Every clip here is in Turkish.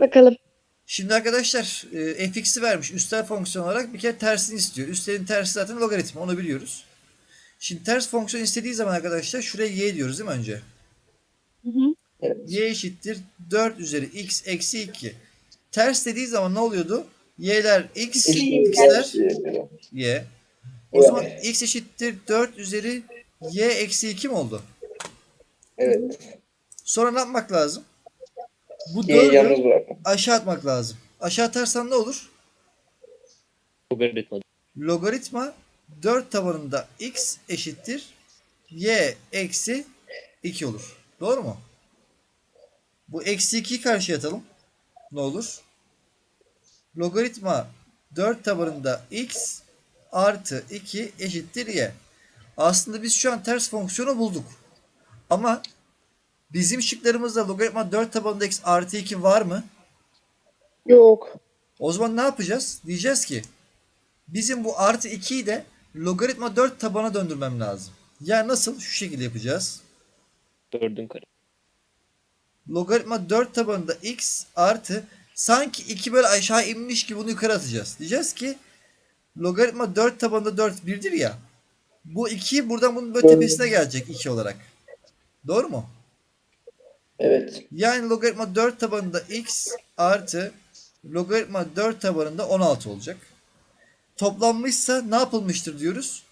Bakalım. Şimdi arkadaşlar e, fx'i vermiş üstel fonksiyon olarak bir kere tersini istiyor. Üstelin tersi zaten logaritma onu biliyoruz. Şimdi ters fonksiyon istediği zaman arkadaşlar şuraya y diyoruz değil mi önce? Hı hı. Evet. y eşittir 4 üzeri x eksi 2. Ters dediği zaman ne oluyordu? y'ler x, x'ler y. O zaman x eşittir 4 üzeri y eksi 2 mi oldu? Evet. Sonra ne yapmak lazım? Bu 4'ü yalnız aşağı atmak lazım. Aşağı atarsan ne olur? Logaritma. Logaritma 4 tabanında x eşittir y eksi 2 olur. Doğru mu? Bu eksi 2'yi karşıya atalım. Ne olur? Logaritma 4 tabanında x artı 2 eşittir y. Aslında biz şu an ters fonksiyonu bulduk. Ama bizim şıklarımızda logaritma 4 tabanında x artı 2 var mı? Yok. O zaman ne yapacağız? Diyeceğiz ki bizim bu artı 2'yi de logaritma 4 tabana döndürmem lazım. Yani nasıl? Şu şekilde yapacağız. Dördün kare. Logaritma 4 tabanında x artı sanki 2 böyle aşağı inmiş gibi bunu yukarı atacağız. Diyeceğiz ki logaritma 4 tabanında 4 birdir ya. Bu 2 buradan bunun böyle tepesine gelecek 2 olarak. Doğru mu? Evet. Yani logaritma 4 tabanında x artı logaritma 4 tabanında 16 olacak. Toplanmışsa ne yapılmıştır diyoruz?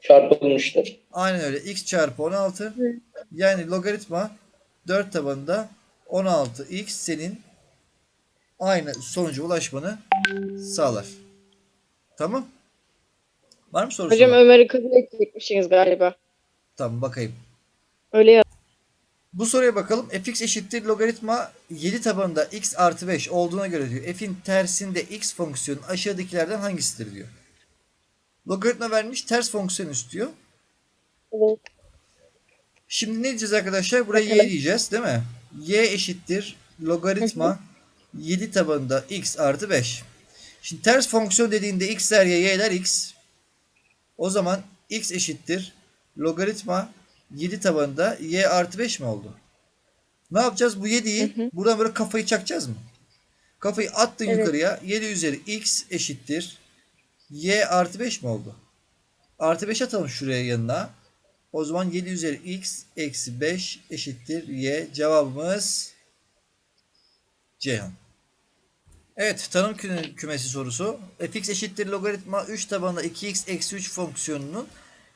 Çarpılmıştır. Aynen öyle. x çarpı 16. Yani logaritma 4 tabanında 16x senin aynı sonuca ulaşmanı sağlar. Tamam. Var mı sorusu? Hocam? Ömer'i kabul edecekmişsiniz galiba. Tamam bakayım. Öyle ya. Bu soruya bakalım. fx eşittir logaritma 7 tabanında x artı 5 olduğuna göre diyor. f'in tersinde x fonksiyonu aşağıdakilerden hangisidir diyor. Logaritma vermiş ters fonksiyon istiyor. Evet. Şimdi ne diyeceğiz arkadaşlar? Buraya y Bakalım. diyeceğiz değil mi? y eşittir logaritma 7 tabanında x artı 5. Şimdi ters fonksiyon dediğinde x'ler y, y'ler x. O zaman x eşittir logaritma 7 tabanında y artı 5 mi oldu? Ne yapacağız? Bu 7'yi Hı hı. buradan böyle kafayı çakacağız mı? Kafayı attın Evet. yukarıya. 7 üzeri x eşittir y artı 5 mi oldu? Artı 5 atalım şuraya yanına. O zaman 7 üzeri x eksi 5 eşittir y. Cevabımız Ceyhan. Evet tanım kü- kümesi sorusu. fx eşittir logaritma 3 tabanında 2x eksi 3 fonksiyonunun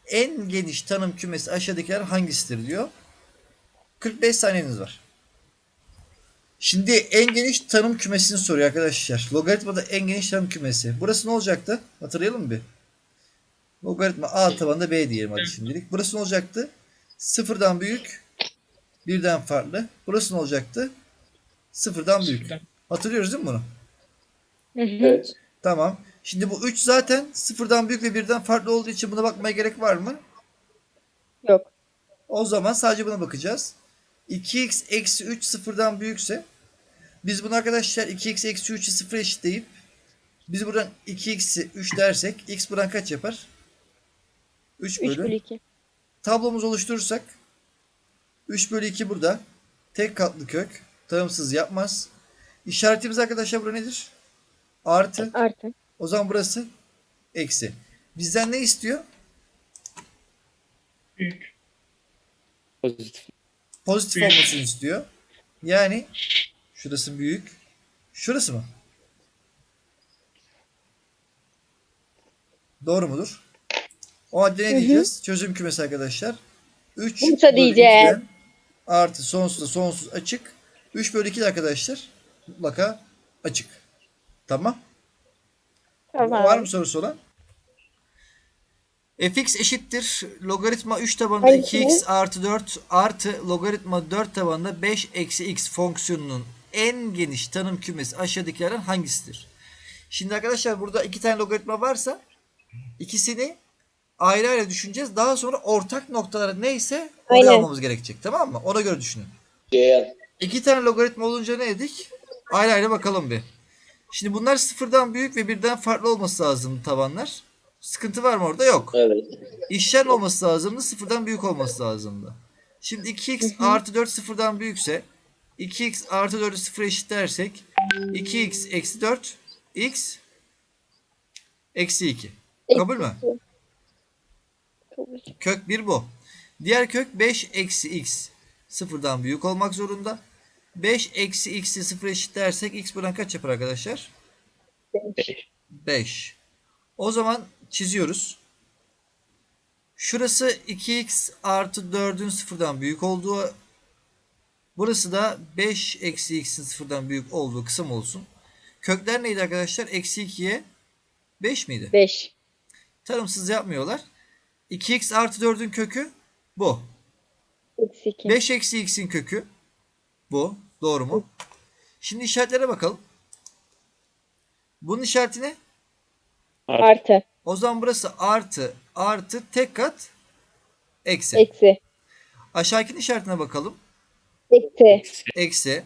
en geniş tanım kümesi aşağıdakiler hangisidir diyor. 45 saniyeniz var. Şimdi en geniş tanım kümesini soruyor arkadaşlar. Logaritmada en geniş tanım kümesi. Burası ne olacaktı? Hatırlayalım mı bir? Logaritma A tabanında B diyelim hadi şimdilik. Burası ne olacaktı? Sıfırdan büyük, birden farklı. Burası ne olacaktı? Sıfırdan büyük. Hatırlıyoruz değil mi bunu? Hı hı. Evet. Tamam. Şimdi bu 3 zaten sıfırdan büyük ve birden farklı olduğu için buna bakmaya gerek var mı? Yok. O zaman sadece buna bakacağız. 2x eksi 3 sıfırdan büyükse biz bunu arkadaşlar 2x eksi 3'ü sıfır eşitleyip biz buradan 2x'i 3 dersek x buradan kaç yapar? 3 3 bölü. bölü 2. Tablomuzu oluşturursak 3 bölü 2 burada. Tek katlı kök. Tanımsız yapmaz. İşaretimiz arkadaşlar burada nedir? Artı. Artı. O zaman burası eksi. Bizden ne istiyor? Pozitif. Pozitif olmasını istiyor. Yani şurası büyük. Şurası mı? Doğru mudur? O halde ne Hı hı. diyeceğiz? Çözüm kümesi arkadaşlar. 3 Bursa diyeceğim. artı sonsuzda sonsuz açık. 3 bölü 2 de arkadaşlar mutlaka açık. Tamam. Tamam. Var mı sorusu olan? fx eşittir logaritma 3 tabanında Hangisi? 2x artı 4 artı logaritma 4 tabanında 5 eksi x fonksiyonunun en geniş tanım kümesi aşağıdakilerden hangisidir? Şimdi arkadaşlar burada iki tane logaritma varsa ikisini ayrı ayrı düşüneceğiz. Daha sonra ortak noktaları neyse oraya Aynen. almamız gerekecek. Tamam mı? Ona göre düşünün. Ceyhan. İki tane logaritma olunca ne dedik? Ayrı ayrı bakalım bir. Şimdi bunlar sıfırdan büyük ve birden farklı olması lazım tabanlar. Sıkıntı var mı orada? Yok. Evet. İşler olması lazımdı. Sıfırdan büyük olması lazımdı. Şimdi 2x artı 4 sıfırdan büyükse 2x artı 4'ü 0 eşitlersek 2x eksi 4 x eksi 2. Kabul mü? Kök 1 bu. Diğer kök 5 eksi x sıfırdan büyük olmak zorunda. 5 eksi x'i 0 eşitlersek x buradan kaç yapar arkadaşlar? 5. 5. O zaman çiziyoruz. Şurası 2x artı 4'ün sıfırdan büyük olduğu burası da 5 eksi x'in sıfırdan büyük olduğu kısım olsun. Kökler neydi arkadaşlar? Eksi 2'ye 5 miydi? 5. Tanımsız yapmıyorlar. 2x artı 4'ün kökü bu. Eksi 2. 5 eksi x'in kökü bu. Doğru mu? Şimdi işaretlere bakalım. Bunun işareti ne? Artı. O zaman burası artı artı tek kat eksi. Eksi. Aşağıdaki işaretine bakalım. Eksi. Eksi.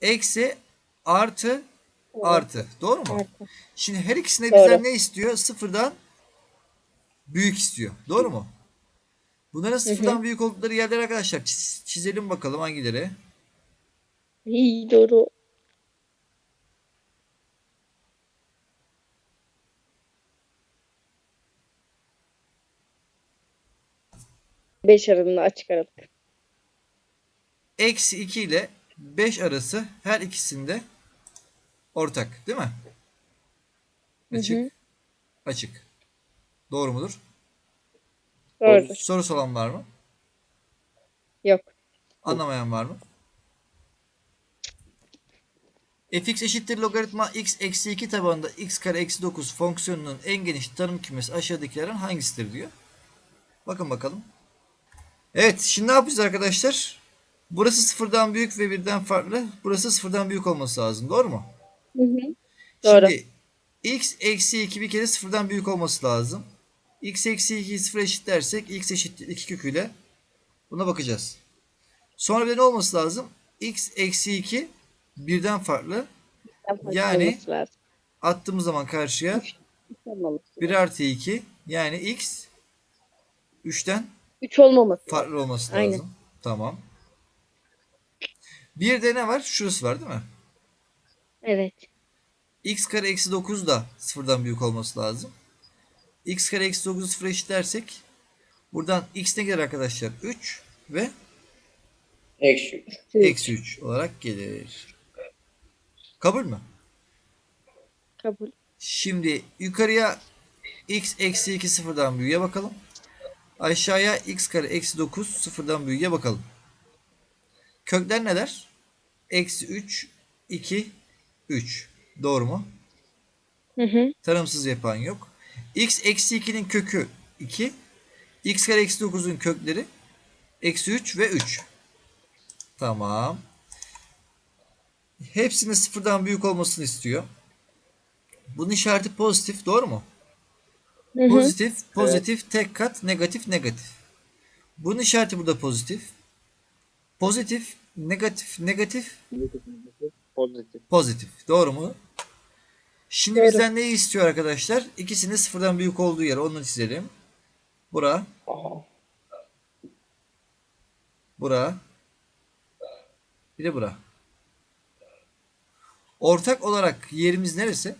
Eksi artı artı. Doğru mu? Artı. Şimdi her ikisine Doğru. bizden ne istiyor? Sıfırdan büyük istiyor. Doğru mu? Bunların sıfırdan büyük oldukları yerler arkadaşlar çiz- çizelim bakalım hangileri. İyi doğru. Beş aralığında açık aralık. Eksi 2 ile 5 arası her ikisinde ortak. Değil mi? Açık. Hı hı. Açık. Doğru mudur? Doğrudur. Sorusu olan var mı? Yok. Anlamayan var mı? Fx eşittir logaritma x eksi 2 tabanında x kare eksi 9 fonksiyonunun en geniş tanım kümesi aşağıdakilerden hangisidir diyor. Bakın bakalım. Evet şimdi ne yapacağız arkadaşlar? Burası sıfırdan büyük ve birden farklı. Burası sıfırdan büyük olması lazım. Doğru mu? Hı hı. Doğru. Şimdi x eksi 2 bir kere sıfırdan büyük olması lazım. x eksi 2'yi sıfır eşitlersek x eşittir 2 köküyle buna bakacağız. Sonra bir de ne olması lazım? x eksi 2 birden farklı. Yani-. Attığımız zaman karşıya Olmaması 1 artı 2 yani x 3'ten 3 olmaması farklı olması Aynen. lazım. Tamam. Bir de ne var? Şurası var değil mi? Evet. x kare eksi 9 da sıfırdan büyük olması lazım. x kare eksi 9'u sıfır eşitlersek buradan x ne gelir arkadaşlar? 3 ve Eksi 3. eksi 3 olarak gelir. Kabul mü? Kabul. Şimdi yukarıya x eksi 2 sıfırdan büyüğe bakalım. Aşağıya x kare eksi 9 sıfırdan büyüğe bakalım. Kökler neler? Eksi 3, 2, 3. Doğru mu? Hı hı. Tanımsız yapan yok. x eksi 2'nin kökü 2. x kare eksi 9'un kökleri eksi 3 ve 3. Tamam. Hepsinin sıfırdan büyük olmasını istiyor. Bunun işareti pozitif. Doğru mu? Hı hı. Pozitif, pozitif, tek kat, negatif, negatif. Bunun işareti burada pozitif. Pozitif, negatif, negatif, Pozitif. Pozitif. Doğru mu? Şimdi Doğru. bizden neyi istiyor arkadaşlar? İkisinin sıfırdan büyük olduğu yer. Onu çizelim. Bura. Aha. Bura. Bir de bura. Ortak olarak yerimiz neresi?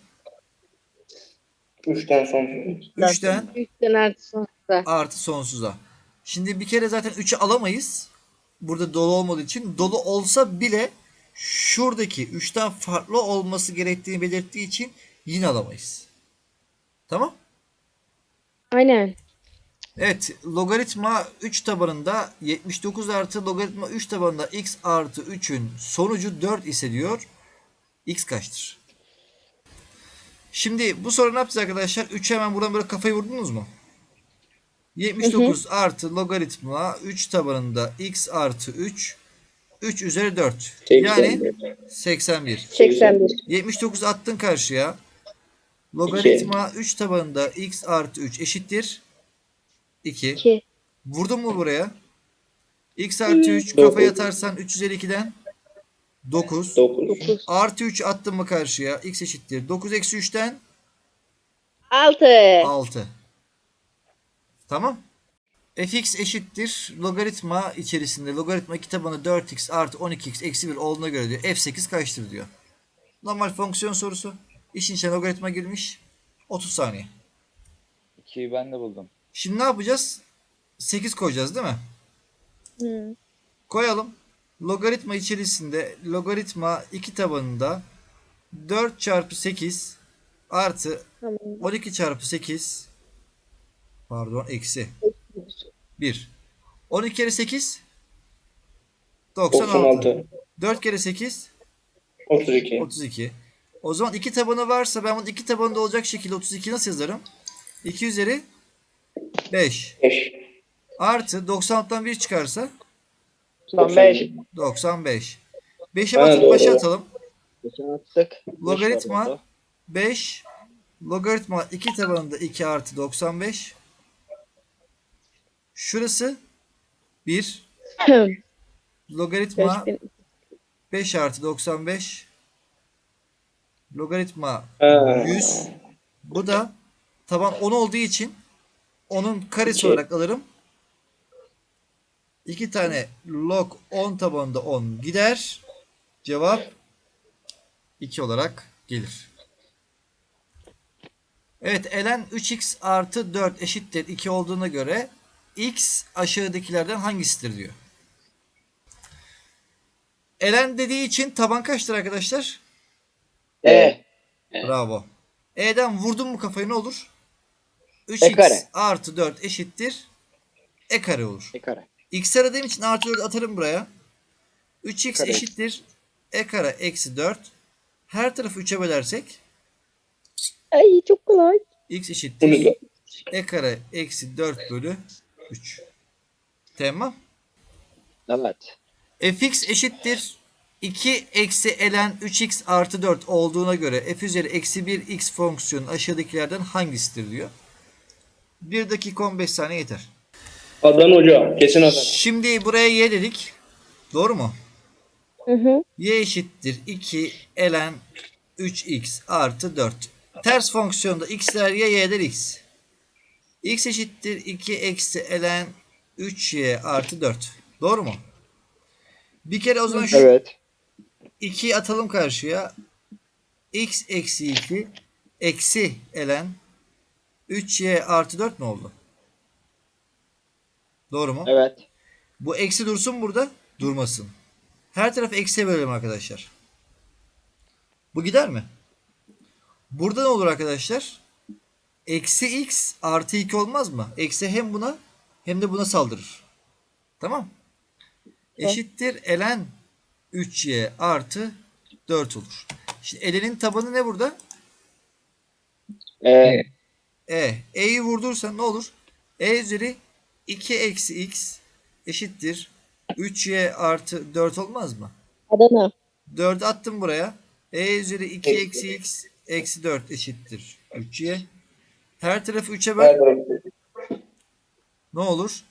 3'ten sonsuz. 3'ten 3'ten artı sonsuza. artı sonsuza. Şimdi bir kere zaten 3'ü alamayız. Burada dolu olmadığı için. Dolu olsa bile şuradaki 3'ten farklı olması gerektiğini belirttiği için yine alamayız. Tamam? Aynen. Evet, logaritma 3 tabanında 79 artı logaritma 3 tabanında x artı 3'ün sonucu 4 ise diyor. X kaçtır? Şimdi bu soru ne yapacağız arkadaşlar? 3'e hemen buradan böyle kafayı vurdunuz mu? 79 artı logaritma 3 tabanında x artı 3 3 üzeri 4. Yani 81. 81. 79 attın karşıya. Logaritma 3 tabanında x artı 3 eşittir 2. 2. Vurdun mu buraya? x artı 3 kafaya atarsan 3 üzeri 2'den 9. 9. 9. Artı 3 attın mı karşıya? x eşittir. 9 eksi 3'ten 6. 6. Tamam. fx eşittir logaritma içerisinde logaritma 2 tabanı 4x artı 12x eksi 1 olduğuna göre diyor. f8 kaçtır diyor. Normal fonksiyon sorusu. İşin içine logaritma girmiş. 30 saniye. 2'yi ben de buldum. Şimdi ne yapacağız? 8 koyacağız değil mi? Hı. Koyalım. Logaritma içerisinde logaritma 2 tabanında 4 çarpı 8 artı Tamam. 12 çarpı 8 pardon eksi 1. 12 kere 8 96. 96. 4 kere 8 32. 32. O zaman iki tabanı varsa ben bunun iki tabanında olacak şekilde 32 nasıl yazarım? 2 üzeri 5 5. artı 96'dan 1 çıkarsa 95. 95. 5'e Ha, batıp başa atalım. Attık. Logaritma Beş var 5 logaritma 2 tabanında 2 artı 95 şurası 1 logaritma 5000. 5 artı 95 logaritma Ha. 100 bu da taban 10 olduğu için onun karesi olarak alırım. 2 tane log 10 tabanında 10 gider. Cevap 2 olarak gelir. Evet elen 3x artı 4 eşittir 2 olduğuna göre x aşağıdakilerden hangisidir diyor. Elen dediği için taban kaçtır arkadaşlar? E. Bravo. E'den vurdun mu kafayı ne olur? E 3x kare. artı 4 eşittir. E kare olur. E kare. X aradığım için artı 4 atarım buraya. 3x Kare. eşittir. E kare eksi 4. Her tarafı 3'e bölersek Ay çok kolay. x eşittir. E kare eksi 4 bölü 3. Tamam. Evet. fx eşittir 2 eksi elen 3x artı 4 olduğuna göre f üzeri eksi 1 x fonksiyonu aşağıdakilerden hangisidir diyor. 1 dakika 15 saniye yeter. Adana Hoca. Kesin Adana. Şimdi buraya y dedik. Doğru mu? Hı hı. y eşittir 2 elen 3x artı 4. Ters fonksiyonda x'ler y, y'ler x. x eşittir 2 eksi elen 3y artı 4. Doğru mu? Bir kere o zaman şu Evet. 2'yi atalım karşıya. x eksi 2 eksi elen 3y artı 4 mu oldu? Doğru mu? Evet. Bu eksi dursun burada. Durmasın. Her tarafı eksiye bölelim arkadaşlar. Bu gider mi? Burada ne olur arkadaşlar? Eksi x artı 2 olmaz mı? Eksi hem buna hem de buna saldırır. Tamam. Eşittir elen 3y artı 4 olur. Şimdi elenin tabanı ne burada? E. E. E'yi vurdursan ne olur? E üzeri 2 eksi x eşittir 3y artı 4 olmaz mı? Adana. 4'ü attım buraya. E üzeri 2 eksi x eksi 4 eşittir 3y. Her tarafı 3'e böl. Ne olur?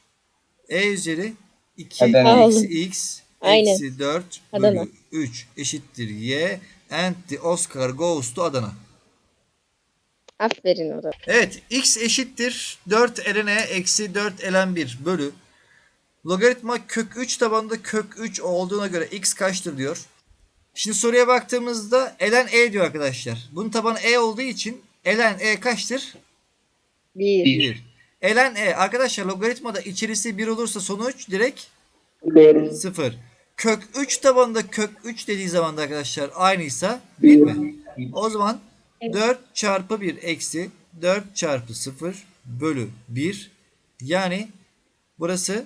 E üzeri 2 Adana. eksi x Aynen. eksi 4 Adana. bölü 3 eşittir y. And the Oscar goes to Adana. Aferin Adana. Evet x eşittir 4 ln e eksi 4 ln 1 bölü logaritma kök 3 tabanında kök 3 olduğuna göre x kaçtır diyor. Şimdi soruya baktığımızda ln e diyor arkadaşlar. Bunun tabanı e olduğu için ln e kaçtır? Bir. 1. ln e arkadaşlar logaritmada içerisi 1 olursa sonuç direkt Doğru. 0. Kök 3 tabanında kök 3 dediği zaman da arkadaşlar aynıysa 1 mi? O zaman 4 çarpı 1 eksi 4 çarpı 0 bölü 1 yani burası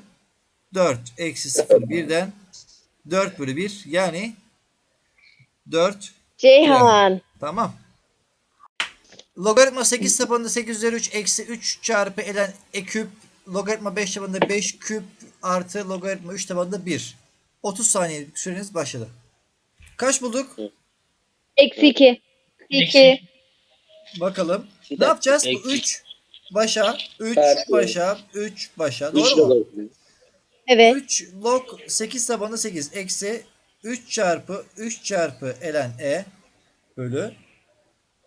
4 eksi 0 birden 4 bölü 1 yani 4 Ceyhan. tamam. Logaritma 8 tabanında 8 üzeri 3 eksi 3 çarpı elen e küp logaritma 5 tabanında 5 küp artı logaritma 3 tabanında 1. 30 saniyelik süreniz başladı. Kaç bulduk? Eksi iki. 2. Bakalım. Ne yapacağız? Bu 3 başa, 3 başa, 3 başa. Üç Doğru mu? olabilir. Evet. 3 log 8 tabanı 8 eksi 3 çarpı 3 çarpı ln e bölü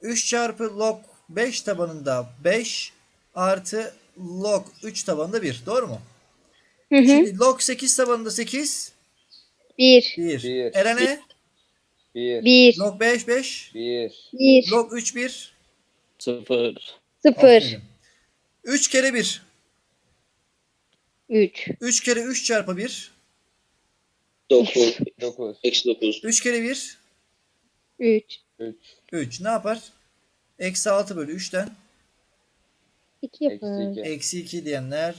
3 çarpı log 5 tabanında 5 artı log 3 tabanında 1. Doğru mu? Hı hı. Şimdi log 8 tabanında 8 1. 1. Bir. ln e 1. 1. Log 5 5. 1. 1. Log 3 1. 0. 0. 3 kere 1. 3. 3 kere 3 çarpı 1. 9. 9. Eksi 9. 3 kere 1. 3. 3. 3 ne yapar? Eksi 6 bölü 3'ten. 2 yapar. Eksi 2. Eksi 2 diyenler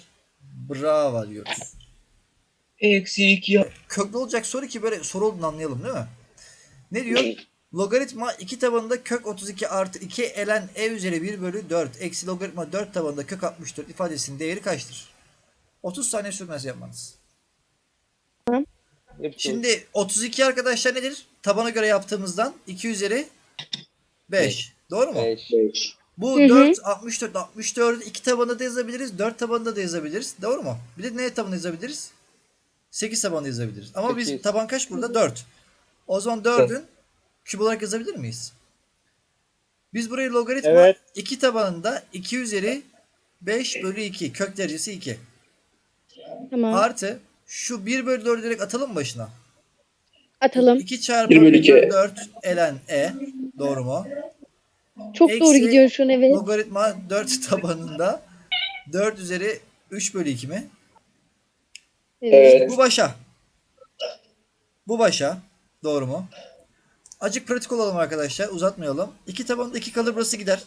bravo diyoruz. Eksi 2 yap. Köklü olacak soru ki böyle soru olduğunu anlayalım değil mi? Ne diyor? Logaritma 2 tabanında kök 32 artı 2 elen e üzeri 1 bölü 4 eksi logaritma 4 tabanında kök 64 ifadesinin değeri kaçtır? 30 saniye sürmez yapmanız. Şimdi 32 arkadaşlar nedir? Tabana göre yaptığımızdan 2 üzeri 5. Doğru mu? beş. 5. Bu Hı hı. 4, 64, 64'ü 2 tabanında da yazabiliriz. 4 tabanında da yazabiliriz. Doğru mu? Bir de ne tabanında yazabiliriz? 8 tabanında yazabiliriz. Ama biz Sekiz. taban kaç burada? 4. O zaman 4'ün küp olarak yazabilir miyiz? Biz burayı logaritma Evet. 2 tabanında 2 üzeri 5 bölü 2. Kök derecesi 2. Tamam. Artı şu 1 bölü 4'ü direkt atalım başına? Atalım. 2 çarpı 1 bölü 1 iki. bölü 4 elen e. Doğru mu? Çok doğru Eksi gidiyorsun şu an evet. Logaritma 4 tabanında 4 üzeri 3 bölü 2 mi? Evet. Evet. Bu başa. Bu başa. Doğru mu? Acık pratik olalım arkadaşlar. Uzatmayalım. 2 tabanında 2 kalır burası gider.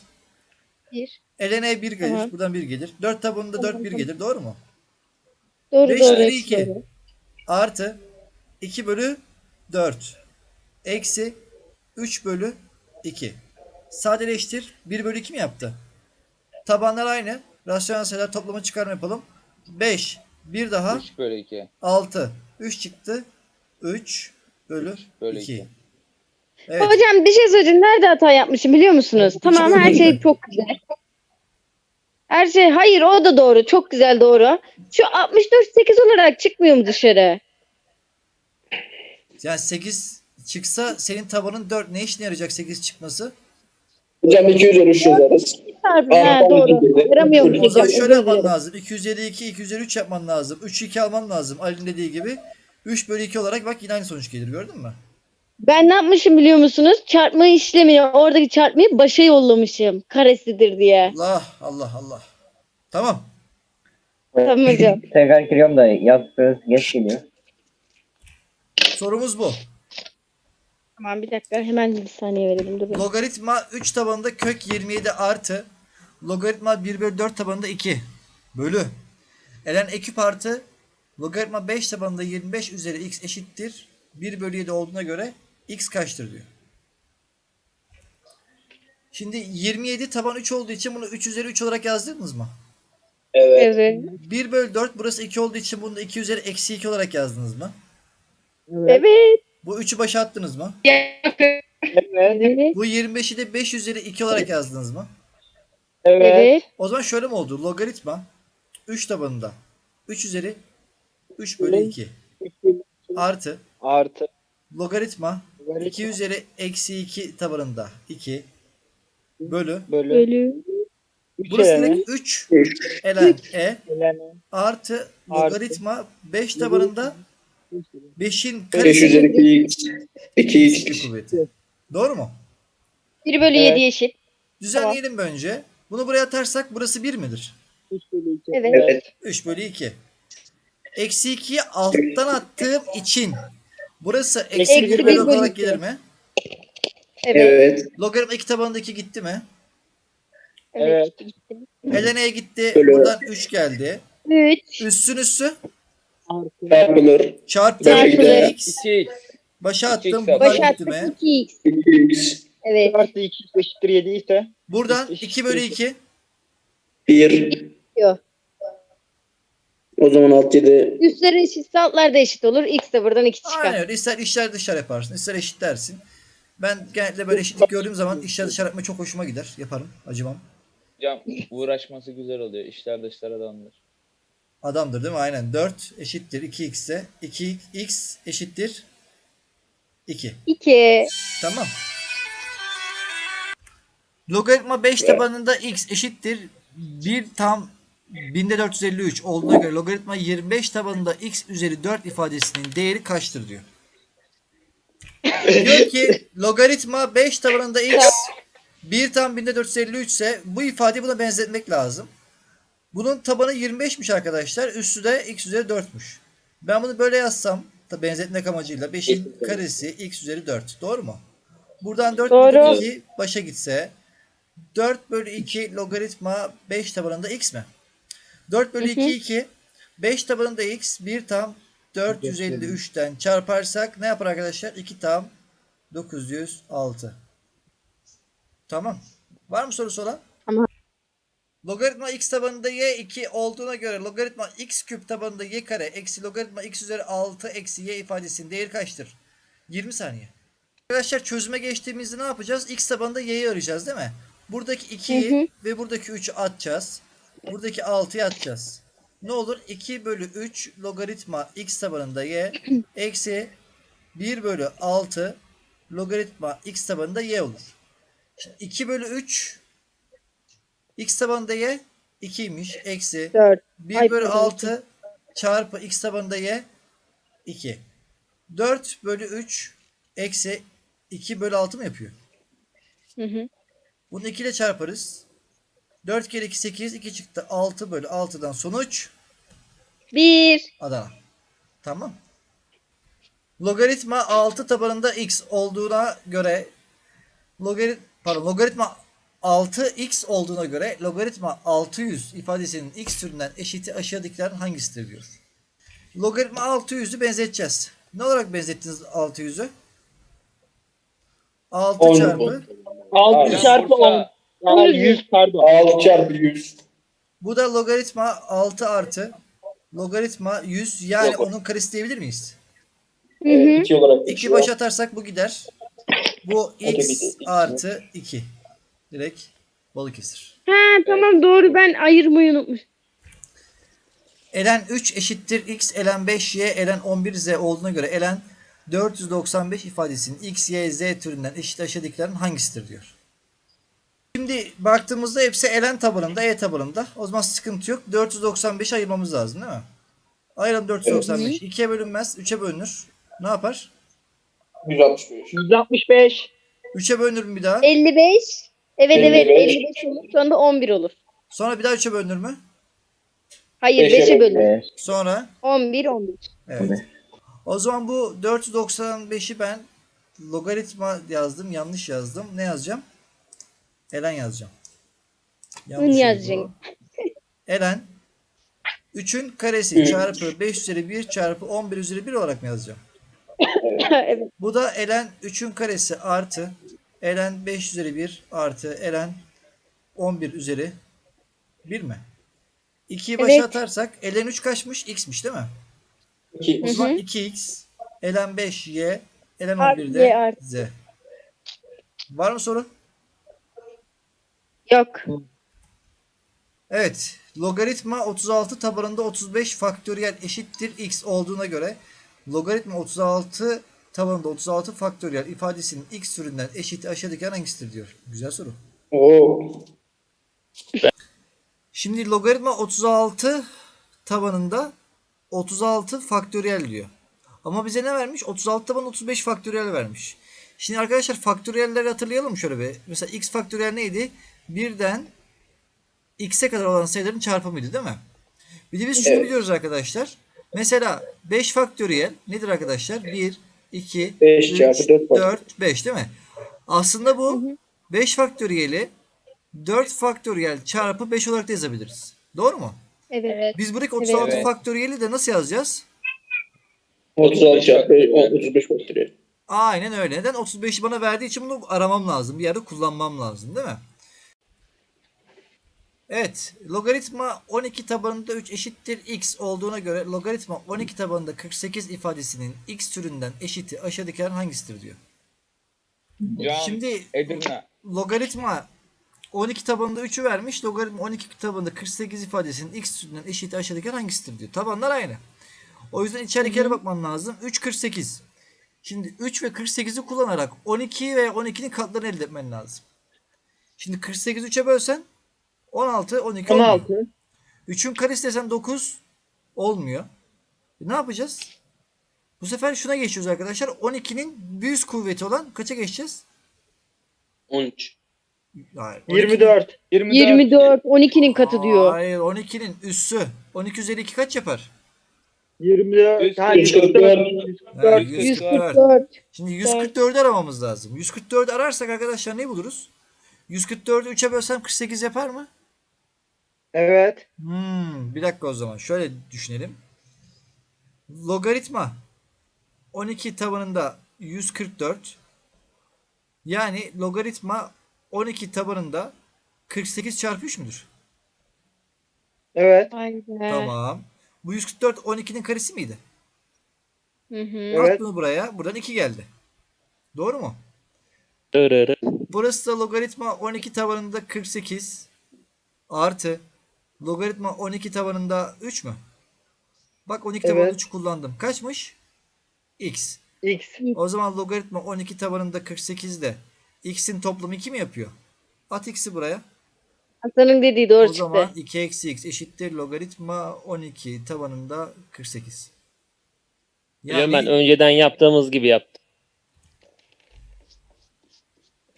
Bir. Elene 1 gelir. Tamam. Buradan 1 gelir. 4 tabanında 4 Tamam, 1 tamam. gelir. Doğru mu? Doğru Beş doğru. bölü hepsi iki. doğru. Artı 2 bölü 4. Eksi 3 bölü 2. Sadeleştir. 1 bölü 2 mi yaptı? Tabanlar aynı. Rasyonel sayılar toplama çıkarma yapalım. 5. Bir daha. Üç bölü iki. 6. 3 çıktı. 3 bölü, bölü 2. iki. Evet. Hocam bir şey söyleyeceğim. Nerede hata yapmışım biliyor musunuz? Tamam her şey çok güzel. Her şey hayır o da doğru. Çok güzel doğru. Şu 64 8 olarak çıkmıyor mu dışarı? Yani 8 çıksa senin tabanın 4. Ne işine yarayacak 8 çıkması? Hocam 2 üzeri 3 yazarız. Yaramıyorum O zaman hocam. şöyle yapman lazım. 252, 253 yapman lazım. 3 2 alman lazım. Ali'nin dediği gibi. 3 bölü 2 olarak bak yine aynı sonuç gelir. Gördün mü? Ben ne yapmışım biliyor musunuz? Çarpma işlemini oradaki çarpmayı başa yollamışım. Karesidir diye. Allah Allah Allah. Tamam. Tamam hocam. Tekrar giriyorum da yaptığınız geç geliyor. Sorumuz bu. Tamam bir dakika hemen bir saniye verelim. Dur. Logaritma 3 tabanında kök 27 artı logaritma 1 bölü 4 tabanında 2 bölü elen eküp artı logaritma 5 tabanında 25 üzeri x eşittir 1 bölü 7 olduğuna göre x kaçtır diyor. Şimdi 27 taban 3 olduğu için bunu 3 üzeri 3 olarak yazdınız mı? Evet. Evet. 1 bölü 4 burası 2 olduğu için bunu da 2 üzeri eksi 2 olarak yazdınız mı? Evet. Bu 3'ü başa attınız mı? Evet. Evet. Bu 25'i de 5 üzeri 2 olarak yazdınız mı? Evet. Evet. O zaman şöyle mi oldu? Logaritma 3 tabanında 3 üzeri 3 bölü 2 artı Artı. logaritma Logaritma. 2 üzeri eksi 2 tabanında 2 bölü Bölü. Bölü. Burası direkt 3 elen e artı logaritma 5 tabanında 5'in 5 karesi üzeri 2x. 2x. bir kuvveti. Doğru mu? 1 bölü Evet. 7 eşit. Düzenleyelim bir önce. Bunu buraya atarsak burası 1 midir? Evet. Evet. 3 bölü 2. Eksi 2'yi alttan attığım için burası eksi Eksi 1 bir bölü bölü olarak iki. gelir mi? Evet. Evet. Logaritma 2 tabanında 2 gitti mi? Evet. Elene'ye gitti. Bölü. Buradan 3 geldi. 3. Üssün üssü Çarpılır. çarptı. Çarpılır. X. 2x. Başa attım. X Buradan Başa gitti attık mi? 2x. 2x. Evet. Artı 2 eşittir 7 ise. Buradan İki- 2 bölü 2. 1. Diyor. O zaman alt 7. Üstler eşitse altlar da eşit olur. X de buradan 2 çıkar. Aynen öyle. İster işler dışarı yaparsın. ister eşit dersin. Ben genellikle böyle eşitlik gördüğüm zaman işler dışarı yapma çok hoşuma gider. Yaparım. Acımam. Hocam uğraşması güzel oluyor. İşler dışlara dağılır. Adamdır değil mi? Aynen. 4 eşittir 2x ise 2x eşittir 2. 2. Tamam. Logaritma 5 tabanında x eşittir 1 tam binde 453 olduğuna göre logaritma 25 tabanında x üzeri 4 ifadesinin değeri kaçtır diyor. diyor ki logaritma 5 tabanında x 1 tam binde 453 ise bu ifadeyi buna benzetmek lazım. Bunun tabanı 25'miş arkadaşlar. Üstü de x üzeri 4'müş. Ben bunu böyle yazsam da benzetmek amacıyla 5'in karesi x üzeri 4. Doğru mu? Buradan 4 Doğru. bölü 2 başa gitse 4 bölü 2 logaritma 5 tabanında x mi? 4 bölü 2 2 5 tabanında x 1 tam 453'ten çarparsak ne yapar arkadaşlar? 2 tam 906. Tamam. Var mı sorusu olan? Tamam. Logaritma x tabanında y 2 olduğuna göre logaritma x küp tabanında y kare eksi logaritma x üzeri 6 eksi y ifadesinin değeri kaçtır? 20 saniye. Arkadaşlar çözüme geçtiğimizde ne yapacağız? X tabanında y'yi arayacağız değil mi? Buradaki 2'yi Hı hı. ve buradaki 3'ü atacağız. Buradaki 6'yı atacağız. Ne olur? 2 bölü 3 logaritma x tabanında y eksi 1 bölü 6 logaritma x tabanında y olur. Şimdi 2 bölü 3 x tabanında y 2'ymiş. Eksi 4. 1 Ay, bölü pardon, 6 çarpı x tabanında y 2. 4 bölü 3 eksi 2 bölü 6 mı yapıyor? Hı hı. Bunu 2 ile çarparız. 4 kere 2 8 2 çıktı 6 bölü 6'dan sonuç 1. Adana. Tamam. Logaritma 6 tabanında x olduğuna göre logarit pardon logaritma 6x olduğuna göre logaritma 600 ifadesinin x türünden eşiti aşağıdakilerin hangisidir diyor. Logaritma 600'ü benzeteceğiz. Ne olarak benzettiniz 600'ü? 6 On. çarpı 6 Aynen. çarpı 10. Aa, 100 pardon. 6 çarpı 100. bu da logaritma 6 artı logaritma 100 yani onun karesi diyebilir miyiz? Hı hı. 2 olarak 2 geçiyor. baş atarsak bu gider. Bu x artı 2. Direkt Balıkesir. Ha tamam doğru ben ayırmayı unutmuş. Elen 3 eşittir x, elen 5y, elen 11z olduğuna göre elen 495 ifadesinin x, y, z türünden eşit aşağıdakilerin hangisidir diyor. Şimdi baktığımızda hepsi elen tabanında, e tabanında. O zaman sıkıntı yok. 495 ayırmamız lazım değil mi? Ayıralım 495. 2'ye bölünmez, 3'e bölünür. Ne yapar? 165. 165. 3'e bölünür mü bir daha? 55. Evet evet 55. 55 olur. Sonra da 11 olur. Sonra bir daha 3'e bölünür mü? Hayır Beşe 5'e bölün. Beş. Sonra 11 11. Evet. O zaman bu 495'i ben logaritma yazdım. Yanlış yazdım. Ne yazacağım? Elen yazacağım. Yanlış oldu. yazacaksın. Elen 3'ün karesi çarpı 5 üzeri 1 çarpı 11 üzeri 1 olarak mı yazacağım? evet. Bu da elen 3'ün karesi artı elen 5 üzeri 1 artı elen 11 üzeri 1 mi? 2'yi başa Evet. atarsak elen 3 kaçmış? X'miş değil mi? 2. O zaman 2x, elen 5 y, elen Artı 11 y de z. Var mı soru? Yok. Evet. Logaritma 36 tabanında 35 faktöriyel eşittir x olduğuna göre logaritma 36 tabanında 36 faktöriyel ifadesinin x türünden eşiti aşağıdaki hangisidir diyor. Güzel soru. Oo. Şimdi logaritma 36 tabanında 36 faktöriyel diyor. Ama bize ne vermiş? 36 taban 35 faktöriyel vermiş. Şimdi arkadaşlar faktöriyelleri hatırlayalım şöyle bir. Mesela x faktöriyel neydi? Birden x'e kadar olan sayıların çarpımıydı değil mi? Bir de biz şunu Evet. biliyoruz arkadaşlar. Mesela 5 faktöriyel nedir arkadaşlar? 1, 2, 5 3, çarpı 4 faktöriyel. 4, 5 değil mi? Aslında bu 5 faktöriyeli 4 faktöriyel çarpı 5 olarak da yazabiliriz. Doğru mu? Evet. Biz buradaki 36 Evet. faktöriyeli de nasıl yazacağız? 36 çarpı 35 faktöriyel. Aynen öyle. Neden? 35'i bana verdiği için bunu aramam lazım. Bir yerde kullanmam lazım değil mi? Evet. Logaritma 12 tabanında 3 eşittir x olduğuna göre logaritma 12 tabanında 48 ifadesinin x türünden eşiti aşağıdakilerin hangisidir diyor. Can, Şimdi Edirne. logaritma 12 tabanında 3'ü vermiş. Logaritma 12 tabanında 48 ifadesinin x türünden eşiti aşağıdakiler hangisidir diyor. Tabanlar aynı. O yüzden içerikere bakman lazım. 3 48. Şimdi 3 ve 48'i kullanarak 12 ve 12'nin katlarını elde etmen lazım. Şimdi 48 3'e bölsen 16 12 olmuyor. 16. 3'ün karesi desem 9 olmuyor. E, ne yapacağız? Bu sefer şuna geçiyoruz arkadaşlar. 12'nin bir üst kuvveti olan kaça geçeceğiz? 13. Hayır, 24. 24. 24. 12'nin katı diyor. Hayır 12'nin üssü. 12 üzeri 2 kaç yapar? 24. Ha, 144. 144. Ha, 144. 144. Şimdi 144'ü aramamız lazım. 144'ü ararsak arkadaşlar ne buluruz? 144'ü 3'e bölsem 48 yapar mı? Evet. Hmm, bir dakika o zaman. Şöyle düşünelim. Logaritma 12 tabanında 144 yani logaritma 12 tabanında 48 çarpı 3 müdür? Evet. Be. Tamam. Bu 144 12'nin karesi miydi? Hı hı. Evet. At bunu buraya. Buradan 2 geldi. Doğru mu? Dırırı. Burası da logaritma 12 tabanında 48 artı logaritma 12 tabanında 3 mü? Bak 12 tabanında Evet. 3 kullandım. Kaçmış? X. X. O zaman logaritma 12 tabanında 48 de x'in toplamı 2 mi yapıyor? At x'i buraya. Hasan'ın dediği doğru o çıktı. zaman 2 eksi x eşittir logaritma 12 tabanında 48. Hocam ben önceden yaptığımız gibi yaptım.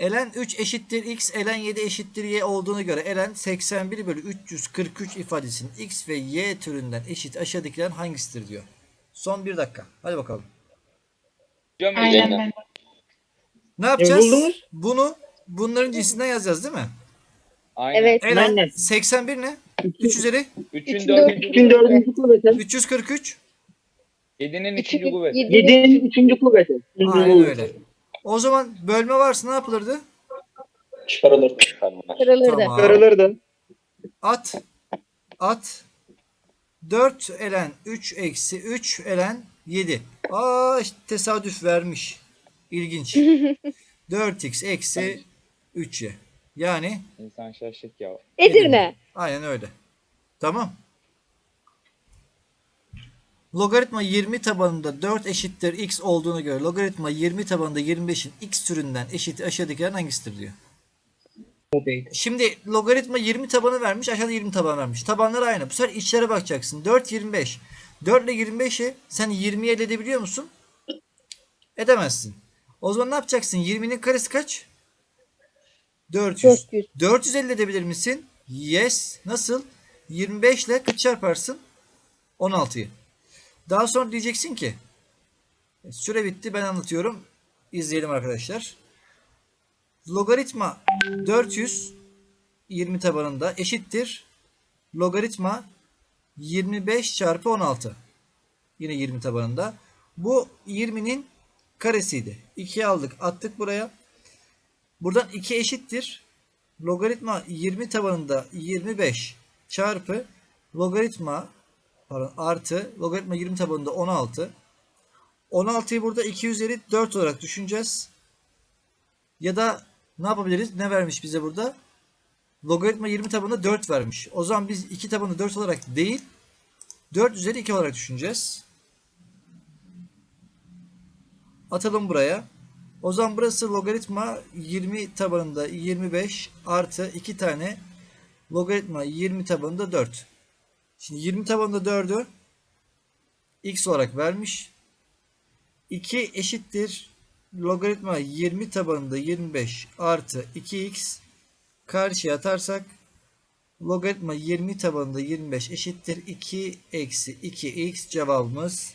Ln 3 eşittir x, ln 7 eşittir y olduğuna göre ln 81 bölü 343 ifadesinin x ve y türünden eşit aşağıdakilerin hangisidir diyor. Son bir dakika. Hadi bakalım. Aynen. Ne yapacağız? buldunuz? Bunu bunların cinsinden yazacağız değil mi? Aynen. Evet. ln Aynen. 81 ne? 3 üzeri 3'ün Üçün 4. 2004. kuvveti. 343. 7'nin Üçüncü- 3. kuvveti. yedi- 7'nin 3. kuvveti. Aynen öyle. O zaman bölme varsa ne yapılırdı? Çıkarılır. Kırılırdı. Tamam. Kırılırdı. At. At. 4 elen 3 eksi 3 elen 7. Aa işte tesadüf vermiş. İlginç. 4x eksi 3y. Yani İnsan şaşık ya. Edirne. aynen öyle. Tamam. Logaritma 20 tabanında 4 eşittir x olduğuna göre logaritma 20 tabanında 25'in x türünden eşit aşağıdakilerin hangisidir diyor. Şimdi logaritma 20 tabanı vermiş, aşağıda 20 taban vermiş. Tabanlar aynı. Bu sefer içlere bakacaksın. 4 25. 4 ile 25'i sen 20'ye elde edebiliyor musun? Edemezsin. O zaman ne yapacaksın? 20'nin karesi kaç? 400. 400. 400 elde edebilir misin? Yes. Nasıl? 25 ile kaç çarparsın? 16'yı. Daha sonra diyeceksin ki süre bitti ben anlatıyorum. İzleyelim arkadaşlar. Logaritma 400 20 tabanında eşittir. Logaritma 25 çarpı 16. Yine 20 tabanında. Bu 20'nin karesiydi. 2'yi aldık attık buraya. Buradan 2 eşittir. Logaritma 20 tabanında 25 çarpı logaritma pardon, artı logaritma 20 tabanında 16. 16'yı burada 2 üzeri 4 olarak düşüneceğiz. Ya da ne yapabiliriz? Ne vermiş bize burada? Logaritma 20 tabanında 4 vermiş. O zaman biz 2 tabanı 4 olarak değil 4 üzeri 2 olarak düşüneceğiz. Atalım buraya. O zaman burası logaritma 20 tabanında 25 artı 2 tane logaritma 20 tabanında 4. Şimdi 20 tabanında 4'ü x olarak vermiş. 2 eşittir logaritma 20 tabanında 25 artı 2x karşıya atarsak logaritma 20 tabanında 25 eşittir 2 eksi 2x cevabımız